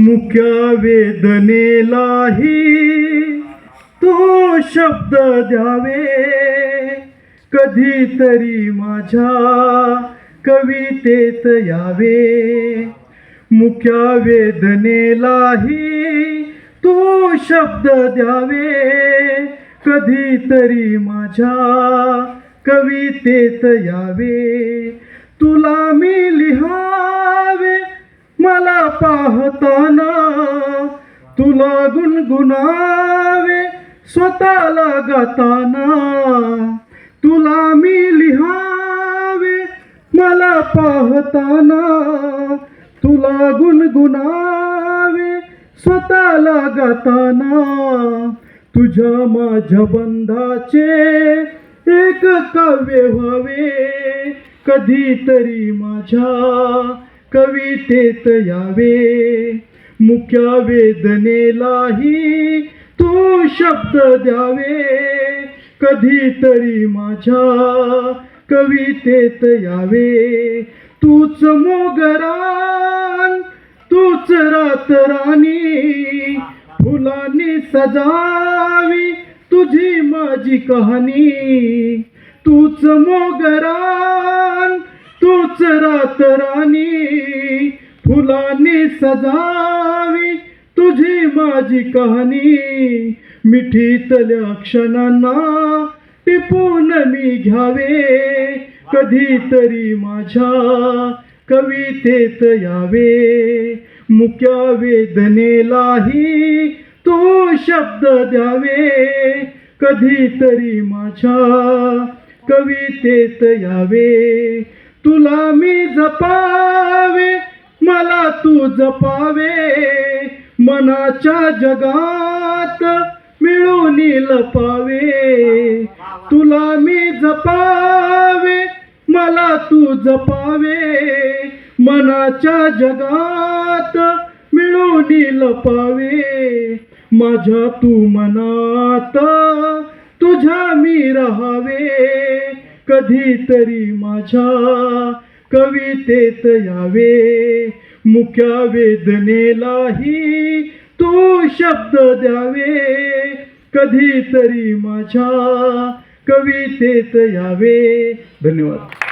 मुख्या वेदनेलाही तो शब्द द्यावे. कधीतरी माझ्या कवितेत यावे. मुख्या वेदनेलाही तो शब्द द्यावे. कधीतरी माझ्या कवितेत यावे. तुला मी लिहावे. मला पाहताना तुला गुणगुणावे स्वतःला गाताना. तुला मी लिहावे मला पाहताना. तुला गुणगुणावे स्वतःला गाताना. तुझ्या माझ्या बंधाचे एक काव्य व्हावे कधीतरी माझ्या कवितेत यावे. मुख्या वेदनेलाही तू शब्द द्यावे. कधीतरी माझ्या कवितेत यावे. तूच मोगरान तूच रातराणी. फुलांनी सजावी तुझी माझी कहाणी. तूच मोगरान तूच रातराणी. फुलांनी सजावी तुझी माझी कहाणी. मिठीतल्या क्षणांना टिपून मी घ्यावे. कधीतरी माझ्या कवितेत यावे. मुक्या वेदनेलाही तो शब्द द्यावे. कधीतरी माझ्या कवितेत यावे. तुला मी जपावे. मला तू जपावे. मनाच्या जगात मिळून लपावे. तुला मी जपावे. मला तू जपावे. मनाच्या जगात मिळून लपावे. माझ्या तू मनात तुझ्या मी राहावे. कधीतरी माझ्या कवितेत यावे मुख्या वेदनेलाही तो शब्द द्यावे. कधीतरी माझ्या कवितेत यावे. धन्यवाद.